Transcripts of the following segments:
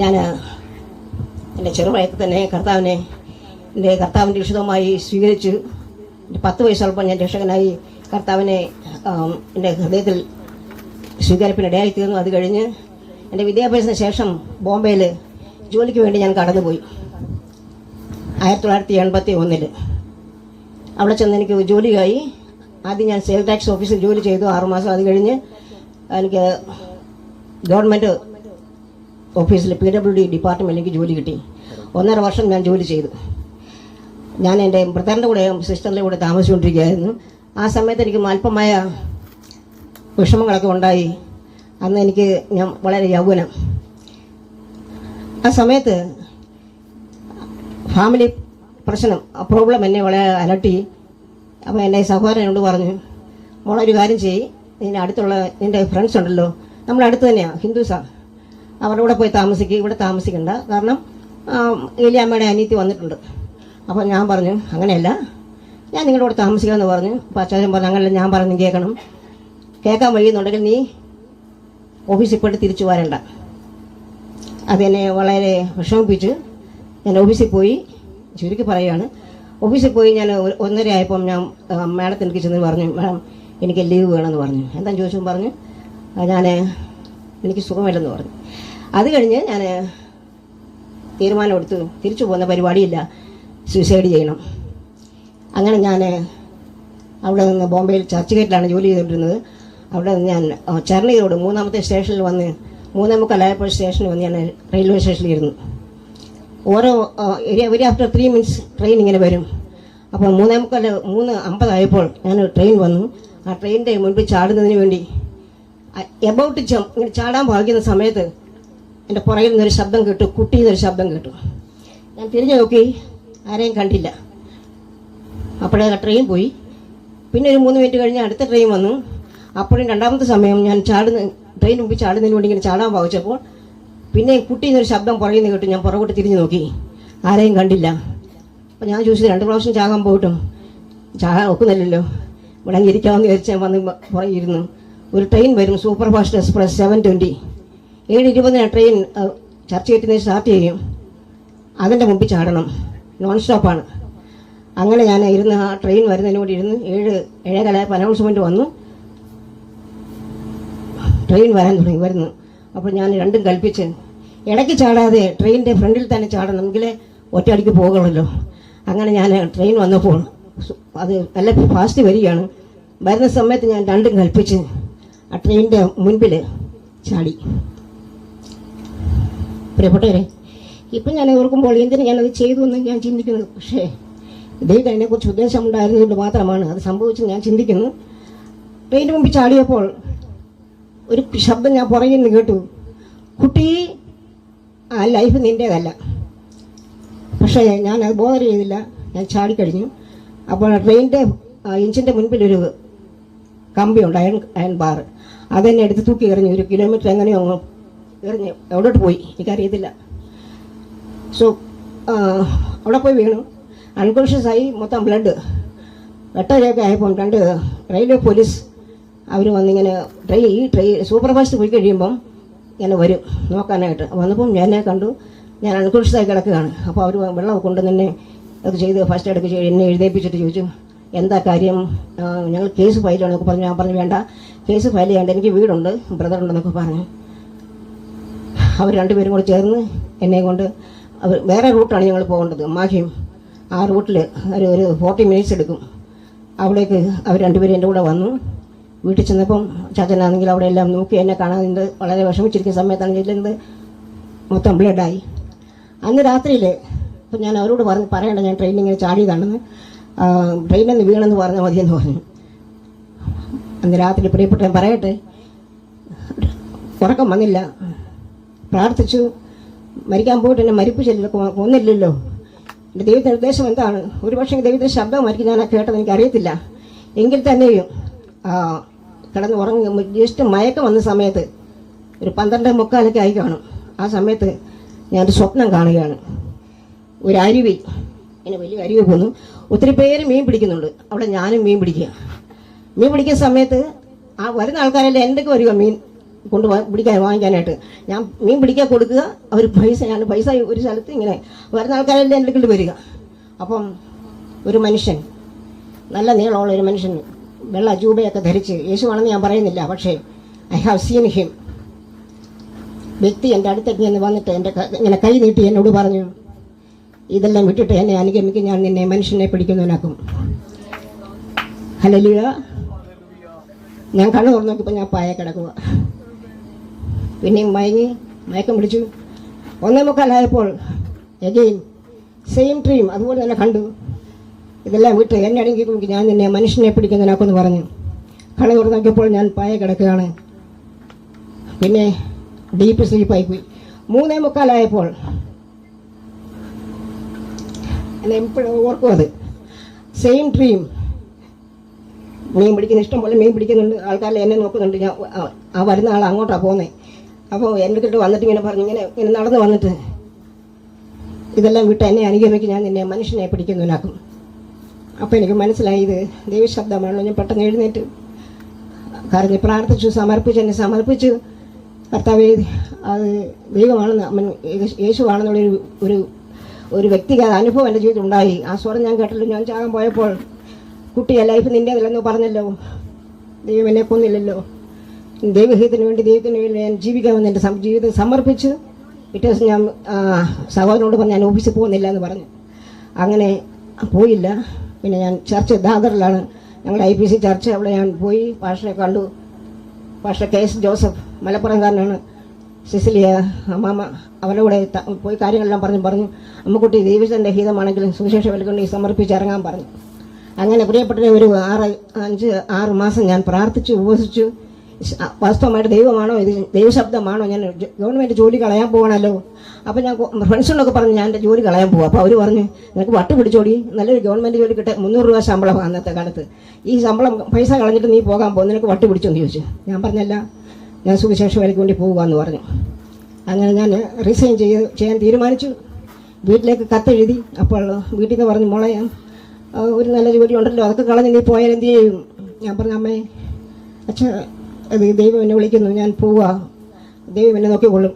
ഞാൻ എന്റെ ചെറുപ്രായത്തിൽ തന്നെ കർത്താവിനെ എന്റെ കർത്താവിന്റെ വിശുദ്ധമായി സ്വീകരിച്ച് എന്റെ പത്ത് വയസ്സുള്ളപ്പോൾ ഞാൻ രക്ഷകനായി കർത്താവിനെ എന്റെ ഹൃദയത്തിൽ സ്വീകരിപ്പിനിടയായി തീർന്നു. അത് കഴിഞ്ഞ് എന്റെ വിദ്യാഭ്യാസത്തിന് ശേഷം ബോംബെയിൽ ജോലിക്ക് വേണ്ടി ഞാൻ കടന്നുപോയി. ആയിരത്തി തൊള്ളായിരത്തി എൺപത്തി ഒന്നിൽ അവിടെ ചെന്ന് എനിക്ക് ജോലിയായി. ആദ്യം ഞാൻ സെയിൽ ടാക്സ് ഓഫീസിൽ ജോലി ചെയ്തു ആറുമാസം. അത് കഴിഞ്ഞ് എനിക്ക് ഗവൺമെന്റ് ഓഫീസിൽ പി ഡബ്ല്യു ഡി ഡിപ്പാർട്ട്മെന്റിൽ എനിക്ക് ജോലി കിട്ടി. ഒന്നര വർഷം ഞാൻ ജോലി ചെയ്തു. ഞാൻ എന്റെ ബ്രദറിന്റെ കൂടെ സിസ്റ്ററിന്റെ കൂടെ താമസിച്ചുകൊണ്ടിരിക്കുകയായിരുന്നു. ആ സമയത്ത് എനിക്ക് അല്പമായ വിഷമങ്ങളൊക്കെ ഉണ്ടായി. അന്ന് എനിക്ക് ഞാൻ വളരെ യൗവനം. ആ സമയത്ത് ഫാമിലി പ്രശ്നം ആ പ്രോബ്ലം എന്നെ വളരെ അലട്ടി. അപ്പോൾ എന്റെ സഹോദരനോട് പറഞ്ഞു മോളൊരു കാര്യം ചെയ്യ്. നിന്റെ അടുത്തുള്ള നിന്റെ ഫ്രണ്ട്സ് ഉണ്ടല്ലോ. നമ്മുടെ അടുത്ത് തന്നെയാണ് ഹിന്ദുസാണ് അവരുടെ കൂടെ പോയി താമസിക്കുക. ഇവിടെ താമസിക്കണ്ട. കാരണം ഏലിയമ്മയുടെ അനിയത്തി വന്നിട്ടുണ്ട്. അപ്പോൾ ഞാൻ പറഞ്ഞു അങ്ങനെയല്ല. ഞാൻ നിങ്ങളുടെ കൂടെ താമസിക്കാമെന്ന് പറഞ്ഞു. അപ്പോൾ അച്ഛൻ പറഞ്ഞു അങ്ങനെയല്ല ഞാൻ പറഞ്ഞു കേൾക്കണം. കേൾക്കാൻ വഴിയുന്നുണ്ടെങ്കിൽ നീ ഓഫീസിൽ പോയിട്ട് തിരിച്ചു വരണ്ട. അതെന്നെ വളരെ വിഷമിപ്പിച്ചു. ഞാൻ ഓഫീസിൽ പോയി ചുരുക്കി പറയുകയാണ്. ഓഫീസിൽ പോയി ഞാൻ ഒന്നര ആയപ്പം ഞാൻ മാഡത്തിന് എനിക്ക് ചെന്ന് പറഞ്ഞു മാഡം എനിക്ക് ലീവ് വേണമെന്ന് പറഞ്ഞു. എന്താണെന്ന് ചോദിച്ചു പറഞ്ഞു? ഞാൻ എനിക്ക് സുഖമില്ലെന്ന് പറഞ്ഞു. അത് കഴിഞ്ഞ് ഞാൻ തീരുമാനം എടുത്തു. തിരിച്ചു പോകുന്ന പരിപാടിയില്ല. സൂയിസൈഡ് ചെയ്യണം. അങ്ങനെ ഞാൻ അവിടെ നിന്ന് ബോംബെയിൽ ചർച്ച് ഗേറ്റിലാണ് ജോലി ചെയ്തിരുന്നത് അവിടെ നിന്ന് ഞാൻ ചെർണി റോഡ് മൂന്നാമത്തെ സ്റ്റേഷനിൽ വന്ന് മൂന്നേ മുക്കാലായപ്പോൾ സ്റ്റേഷനിൽ വന്ന് ഞാൻ റെയിൽവേ സ്റ്റേഷനിൽ ഇരുന്നു ഓരോ every after three minutes train ഇങ്ങനെ വരും. അപ്പോൾ മൂന്നേ മുക്കാൽ മൂന്ന് അമ്പതായപ്പോൾ ഞാൻ ട്രെയിൻ വന്നു. ആ ട്രെയിനിന്റെ മുൻപിൽ ചാടുന്നതിന് വേണ്ടി എബൌട്ട് ചാടാൻ ഭാഗ്യുന്ന സമയത്ത് എന്റെ പുറകിൽ നിന്നൊരു ശബ്ദം കേട്ടു കുട്ടി എന്നൊരു ശബ്ദം കേട്ടു. ഞാൻ തിരിഞ്ഞു നോക്കി ആരെയും കണ്ടില്ല. അപ്പോഴേ ട്രെയിൻ പോയി. പിന്നെ ഒരു മൂന്ന് മിനിറ്റ് കഴിഞ്ഞ് അടുത്ത ട്രെയിൻ വന്നു. അപ്പോഴും രണ്ടാമത്തെ സമയം ഞാൻ ചാടുന്ന ട്രെയിൻ മുമ്പിൽ ചാടുന്നതിന് വേണ്ടി ഇങ്ങനെ ചാടാൻ ഭാവിച്ചപ്പോൾ പിന്നെ കുട്ടി എന്നൊരു ശബ്ദം പുറകിൽ നിന്ന് കേട്ടു. ഞാൻ പുറകോട്ട് തിരിഞ്ഞു നോക്കി ആരെയും കണ്ടില്ല. അപ്പോൾ ഞാൻ ചോദിച്ചത് രണ്ട് പ്രാവശ്യം ചാകാൻ പോയിട്ടും ചാകാൻ ഒക്കുന്നില്ലല്ലോ. ഇവിടെ ഇരിക്കാമെന്ന് വിചാരിച്ച് വന്ന് പുറകെ ഇരുന്നു. ഒരു ട്രെയിൻ വരും super fast express seven twenty ഏഴ് ഇരുപതിന് ട്രെയിൻ ചർച്ച കയറ്റുന്നത് സ്റ്റാർട്ട് ചെയ്യും. അതിന്റെ മുമ്പിൽ ചാടണം. നോൺ സ്റ്റോപ്പാണ് അങ്ങനെ ഞാൻ ഇരുന്ന് ആ ട്രെയിൻ വരുന്നതിന് വേണ്ടി ഇരുന്ന് ഏഴ് ഏഴേകാലായപ്പോൾ അനൗൺസ്മെന്റ് വന്നു. ട്രെയിൻ വരാൻ തുടങ്ങി വരുന്നു. അപ്പോൾ ഞാൻ രണ്ടും കൽപ്പിച്ച് ഇടയ്ക്ക് ചാടാതെ ട്രെയിനിന്റെ ഫ്രണ്ടിൽ തന്നെ ചാടണം എങ്കിലേ ഒറ്റയടിക്ക് പോകുള്ളല്ലോ അങ്ങനെ ഞാൻ ട്രെയിൻ വന്നപ്പോൾ അത് നല്ല ഫാസ്റ്റ് വരികയാണ്. വരുന്ന സമയത്ത് ഞാൻ രണ്ടും കൽപ്പിച്ച് ആ ട്രെയിനിന്റെ മുൻപിൽ ചാടി. പ്രിയപ്പെട്ടവരെ ഇപ്പം ഞാൻ ഓർക്കുമ്പോൾ എന്തിനു ഞാനത് ചെയ്തു എന്ന് ഞാൻ ചിന്തിക്കുന്നു. പക്ഷേ ദൈവം അതിനെക്കുറിച്ച് ഉദ്ദേശമുണ്ടായിരുന്നതുകൊണ്ട് മാത്രമാണ് അത് സംഭവിച്ചത് ഞാൻ ചിന്തിക്കുന്നു. ട്രെയിനിന് മുമ്പിൽ ചാടിയപ്പോൾ ഒരു ശബ്ദം ഞാൻ പുറകിൽ നിന്ന് കേട്ടു. കുട്ടി ആ ലൈഫ് നിന്റേതല്ല. പക്ഷേ ഞാൻ അത് ബോധം ചെയ്തില്ല. ഞാൻ ചാടിക്കഴിഞ്ഞു. അപ്പോൾ ട്രെയിനിന്റെ എഞ്ചിന്റെ മുൻപിലൊരു കമ്പിയുണ്ട് അയൺ അയൺ ബാർ. അതെന്നെ എടുത്ത് തൂക്കി എറിഞ്ഞു. ഒരു കിലോമീറ്റർ എങ്ങനെയോ എറിഞ്ഞ് എവിടോട്ട് പോയി. എനിക്കറിയത്തില്ല. സോ അവിടെ പോയി വീണു. അൺകോൺഷ്യസ് ആയി മൊത്തം ബ്ലഡ് എട്ടരയൊക്കെ ആയപ്പോൾ രണ്ട് റെയിൽവേ പോലീസ് അവർ വന്നിങ്ങനെ ട്രെയിൻ ഈ ട്രെയിൻ സൂപ്പർഫാസ്റ്റ് പോയി കഴിയുമ്പം ഇങ്ങനെ വരും. നോക്കാനായിട്ട്. വന്നപ്പം ഞാനെ കണ്ടു ഞാൻ അൺകോൺഷ്യസായി കിടക്കുകയാണ്. അപ്പോൾ അവർ വെള്ളം കൊണ്ട് തന്നെ അത് ചെയ്ത് ഫസ്റ്റ് എടുക്കുക ചെയ്ത് എന്നെ എഴുതേപ്പിച്ചിട്ട് ചോദിച്ചു എന്താ കാര്യം? ഞങ്ങൾ കേസ് ഫയൽ ചെയ്യണമെന്നൊക്കെ പറഞ്ഞു. ഞാൻ പറഞ്ഞു വേണ്ട. കേസ് ഫയൽ ചെയ്യേണ്ട എനിക്ക് വീടുണ്ട് ബ്രദറുണ്ടെന്നൊക്കെ പറഞ്ഞു. അവർ രണ്ടുപേരും കൂടെ ചേർന്ന് എന്നെ കൊണ്ട് അവർ വേറെ റൂട്ടാണ് ഞങ്ങൾ പോകേണ്ടത്. അമ്മാഹിയും ആ റൂട്ടിൽ ഒരു ഒരു ഫോർട്ടി മിനിറ്റ്സ് എടുക്കും. അവിടേക്ക് അവർ രണ്ടുപേരും എന്റെ കൂടെ വന്നു. വീട്ടിൽ ചെന്നപ്പം ചാച്ചനാണെങ്കിൽ അവിടെ എല്ലാം നോക്കി എന്നെ കാണാതെ വളരെ വിഷമിച്ചിരിക്കുന്ന സമയത്താണ് ചെല്ലുന്നത്. മൊത്തം ബ്ലഡായി അന്ന് രാത്രിയിൽ ഇപ്പം ഞാൻ അവരോട് പറഞ്ഞ് പറയണ്ട ഞാൻ ട്രെയിനിൽ ഇങ്ങനെ ചാടിയതാണെന്ന് ട്രെയിനിൽ നിന്ന് വീണെന്ന് പറഞ്ഞാൽ മതിയെന്ന് പറഞ്ഞു. അന്ന് രാത്രി പ്രിയപ്പെട്ട പറയട്ടെ ഉറക്കം വന്നില്ല. പ്രാർത്ഥിച്ചു. മരിക്കാൻ പോയിട്ട് എന്നെ മരിപ്പിച്ചില്ല കൊന്നില്ലല്ലോ. എന്റെ ദൈവത്തിന്റെ നിർദ്ദേശം എന്താണ്? ഒരു പക്ഷേ ദൈവത്തിന്റെ ശബ്ദമായിരിക്കും ഞാൻ ആ കേട്ടത് എനിക്കറിയത്തില്ല. എങ്കിൽ തന്നെയും കിടന്ന് ഉറങ്ങി ജസ്റ്റ് മയക്കം വന്ന സമയത്ത് ഒരു പന്ത്രണ്ട് മുക്കാലൊക്കെ ആയി കാണും. ആ സമയത്ത് ഞാനൊരു സ്വപ്നം കാണുകയാണ്. ഒരു അരുവി. ഇങ്ങനെ വലിയ അരുവി പോന്നു. ഒത്തിരി പേര് മീൻ പിടിക്കുന്നുണ്ട്. അവിടെ ഞാനും മീൻ പിടിക്കുക. മീൻ പിടിക്കുന്ന സമയത്ത് ആ വരുന്ന ആൾക്കാരെല്ലാം എന്തൊക്കെ വരിക മീൻ? കൊണ്ട് പിടിക്കാൻ വാങ്ങിക്കാനായിട്ട്. ഞാൻ മീൻ പിടിക്കാൻ കൊടുക്കുക അവർ പൈസ ഞാൻ പൈസ ഒരു സ്ഥലത്ത് ഇങ്ങനെ വരുന്ന ആൾക്കാരെല്ലാം എന്റെ അടുക്കൽ വരിക. അപ്പം ഒരു മനുഷ്യൻ നല്ല നീളമുള്ള ഒരു മനുഷ്യൻ വെള്ള ജൂബയൊക്കെ ധരിച്ച് യേശുവാണെന്ന് ഞാൻ പറയുന്നില്ല പക്ഷേ ഐ ഹാവ് സീൻ ഹിം വ്യക്തി എന്റെ അടുത്തേക്ക് നിന്ന് വന്നിട്ട് എന്റെ ഇങ്ങനെ കൈ നീട്ടി എന്നോട് പറഞ്ഞു ഇതെല്ലാം വിട്ടിട്ട് എന്നെ അനുഗമിക്കും ഞാൻ നിന്നെ മനുഷ്യനെ പിടിക്കുന്നവനാക്കും. ഹലലിയ ഞാൻ കണ്ണു തുറന്നു നോക്കിയപ്പോൾ ഞാൻ പായ കിടക്കുക. പിന്നെയും മയങ്ങി മയക്കം പിടിച്ചു. ഒന്നേ മുക്കാലായപ്പോൾ എഗെയിൻ സെയിം ഡ്രീം അതുപോലെ തന്നെ കണ്ടു. ഇതെല്ലാം വിട്ട് എന്നെ അടങ്ങി ഞാൻ നിന്നെ മനുഷ്യനെ പിടിക്കുന്നതിനാക്കെന്ന് പറഞ്ഞു. കണ്ണു തുറന്നു നോക്കിയപ്പോൾ ഞാൻ പായ കിടക്കുകയാണ്. പിന്നെ ഡീപ്പ് സ്ലീപ്പായി പോയി മൂന്നേ മുക്കാലായപ്പോൾ എന്നെ എപ്പോഴും ഓർക്കും അത് സെയിം ഡ്രീം മീൻ പിടിക്കുന്ന ഇഷ്ടം പോലെ മീൻ പിടിക്കുന്നുണ്ട്. ആൾക്കാരെ എന്നെ നോക്കുന്നുണ്ട്. ഞാൻ ആ വരുന്ന ആൾ അങ്ങോട്ടാണ് പോകുന്നത് അപ്പോൾ എന്റെ വന്നിട്ട് ഇങ്ങനെ പറഞ്ഞു ഇങ്ങനെ ഇങ്ങനെ നടന്ന് വന്നിട്ട് ഇതെല്ലാം വിട്ട് എന്നെ അനുഗമിക്കും ഞാൻ നിന്നെ മനുഷ്യനെ പിടിക്കുന്നവനാക്കും. അപ്പോൾ എനിക്ക് മനസ്സിലായി ഇത് ദൈവശബ്ദമാണല്ലോ ഞാൻ പെട്ടെന്ന് എഴുന്നേറ്റ് കരഞ്ഞ് പ്രാർത്ഥിച്ചു സമർപ്പിച്ചു എന്നെ സമർപ്പിച്ചു. കർത്താവ് അത് ദൈവമാണെന്ന് യേശു- യേശുവാണെന്നുള്ളൊരു ഒരു ഒരു വ്യക്തിഗത അനുഭവം എന്റെ ജീവിതത്തിൽ ഉണ്ടായി. ആ സ്വരം ഞാൻ കേട്ടല്ലോ. ഞാൻ ചാകാൻ പോയപ്പോൾ കുട്ടിയെ ലൈഫ് നിന്റേതല്ലെന്ന് പറഞ്ഞല്ലോ. ദൈവം എന്നെ കൊന്നില്ലല്ലോ. ദൈവഹിതത്തിന് വേണ്ടി ദൈവത്തിന് വേണ്ടി ഞാൻ ജീവിക്കാമെന്ന് എന്റെ ജീവിതം സമർപ്പിച്ച് പിറ്റേ ദിവസം ഞാൻ സഹോദരനോട് പറഞ്ഞു ഞാൻ ഓഫീസിൽ പോകുന്നില്ല എന്ന് പറഞ്ഞു. അങ്ങനെ പോയില്ല. പിന്നെ ഞാൻ ചർച്ച് ദാദറിലാണ്. ഞങ്ങളുടെ ഐ പി സി ചർച്ച് അവിടെ ഞാൻ പോയി. പാഷനെ കണ്ടു. പാഷ കെ എസ് ജോസഫ് മലപ്പുറംകാരനാണ്. സിസിലിയ അമ്മാമ അവരുടെ കൂടെ പോയി കാര്യങ്ങളെല്ലാം പറഞ്ഞു പറഞ്ഞു. അമ്മക്കുട്ടി ദൈവത്തിന്റെ ഹിതമാണെങ്കിലും സുവിശേഷ വിലക്കൊണ്ട് സമർപ്പിച്ചിറങ്ങാൻ പറഞ്ഞു. അങ്ങനെ പ്രിയപ്പെട്ട ഒരു ആറ് അഞ്ച് ആറ് മാസം ഞാൻ പ്രാർത്ഥിച്ചു ഉപവസിച്ചു വാസ്തവമായിട്ട് ദൈവമാണോ ഇത്? ദൈവശബ്ദമാണോ? ഞാൻ ഗവൺമെന്റ് ജോലി കളയാൻ പോകണമല്ലോ അപ്പോൾ ഞാൻ ഫ്രണ്ട്സിനൊക്കെ പറഞ്ഞു ഞാൻ എന്റെ ജോലി കളയാൻ പോവാം. അപ്പോൾ അവർ പറഞ്ഞു നിനക്ക് വട്ട് പിടിച്ചോടി. നല്ലൊരു ഗവൺമെന്റ് ജോലി കിട്ടാൻ മുന്നൂറ് രൂപ ശമ്പളം അന്നത്തെ കാലത്ത്. ഈ ശമ്പളം പൈസ കളഞ്ഞിട്ട് നീ പോകാൻ പോകും നിനക്ക് വട്ട് പിടിച്ചോന്ന് ചോദിച്ചു. ഞാൻ പറഞ്ഞല്ല. ഞാൻ സുവിശേഷ വേലയ്ക്ക് വേണ്ടി പോകുകയെന്ന് പറഞ്ഞു. അങ്ങനെ ഞാൻ റിസൈൻ ചെയ്ത് ചെയ്യാൻ തീരുമാനിച്ചു. വീട്ടിലേക്ക് കത്തെഴുതി. അപ്പോൾ വീട്ടിൽ നിന്ന് പറഞ്ഞു മോളെ ഒരു നല്ല ജോലി ഉണ്ടല്ലോ. അതൊക്കെ കളഞ്ഞ് നീ പോയാൽ എന്ത് ചെയ്യും? ഞാൻ പറഞ്ഞു അമ്മേ അച്ഛാ ദൈവം എന്നെ വിളിക്കുന്നു ഞാൻ പോവാ. ദൈവം എന്നെ നോക്കിക്കൊള്ളും.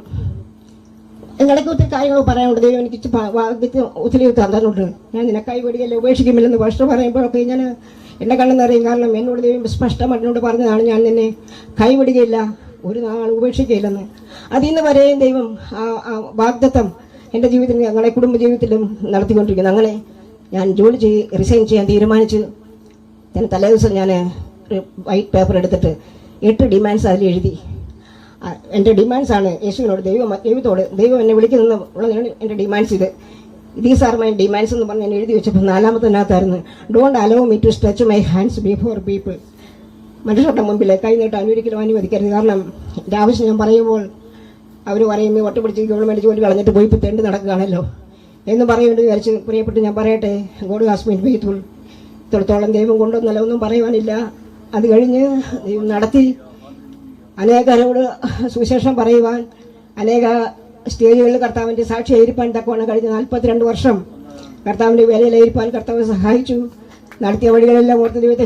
നിങ്ങളൊക്കെ ഒത്തിരി കാര്യങ്ങൾ പറയാനുണ്ട്. ദൈവം എനിക്ക് ഒത്തിരി തന്നിട്ടുണ്ട്. ഞാൻ നിന്നെ കൈപിടിക്കല്ല ഉപേക്ഷിക്കുമില്ലെന്ന് ഭക്ഷണം പറയുമ്പോഴൊക്കെ ഞാൻ എന്റെ കണ്ണെന്നറിയും കാരണം എന്നോട് ദൈവം സ്പഷ്ടമായിട്ട് എന്നോട് പറഞ്ഞതാണ്. ഞാൻ നിന്നെ കൈവിടുകയില്ല. ഒരു നാൾ ഉപേക്ഷിക്കുകയില്ലെന്ന്. അതിന്ന് വരെയും ദൈവം ആ വാഗ്ദത്തം എന്റെ ജീവിതത്തിൽ ഞങ്ങളുടെ കുടുംബ ജീവിതത്തിലും നടത്തിക്കൊണ്ടിരിക്കുന്നു. അങ്ങനെ ഞാൻ ജോലി ചെയ്ത് റിസൈൻ ചെയ്യാൻ തീരുമാനിച്ചു. ഞാൻ തലേ ദിവസം ഞാൻ വൈറ്റ് പേപ്പർ എടുത്തിട്ട് എട്ട് ഡിമാൻഡ്സ് അതിൽ എഴുതി. എന്റെ ഡിമാൻഡ്സ് ആണ് യേശുവിനോട് ദൈവം ദൈവത്തോട്. ദൈവം എന്നെ വിളിക്കുന്ന ഉള്ളതാണ് എന്റെ ഡിമാൻഡ്സ് ഇത്. ദീസ് ആർ മൈ ഡിമാൻഡ്സ് എന്ന് പറഞ്ഞ് ഞാൻ എഴുതി വെച്ചപ്പോൾ നാലാമത്തിനകത്തായിരുന്നു don't allow me to stretch my hands before people മനുഷ്യരുടെ മുമ്പിൽ കൈ നീട്ടാൻ ഒരിക്കലും അനുവദിക്കരുത്. കാരണം എന്റെ ആവശ്യം ഞാൻ പറയുമ്പോൾ അവർ പറയും ഈ ഒറ്റ പിടിച്ച് ഗവൺമെന്റ് ജോലി കളഞ്ഞിട്ട് പോയി തെണ്ട് നടക്കുകയാണല്ലോ. എന്ന് പറയുന്നത് വിചാരിച്ച് പ്രിയപ്പെട്ട് ഞാൻ പറയട്ടെ ഗോഡ് ഹാസ്മിൻ ഫെയ്ത്തുൾ ഇത്രത്തോളം ദൈവം കൊണ്ടൊന്നല്ല ഒന്നും പറയുവാനില്ല. അത് കഴിഞ്ഞ് നടത്തി അനേകരോട് സുവിശേഷം പറയുവാൻ അനേക സ്റ്റേജുകളിൽ കർത്താവിന്റെ സാക്ഷിയായിരിക്കാൻ തക്കവണ്ണം കഴിഞ്ഞ നാൽപ്പത്തിരണ്ട് വർഷം കർത്താവിന്റെ വേലയിലായിരിക്കാൻ കർത്താവ് സഹായിച്ചു. നടത്തിയ വഴികളെല്ലാം ഓർത്ത് ദൈവത്തെ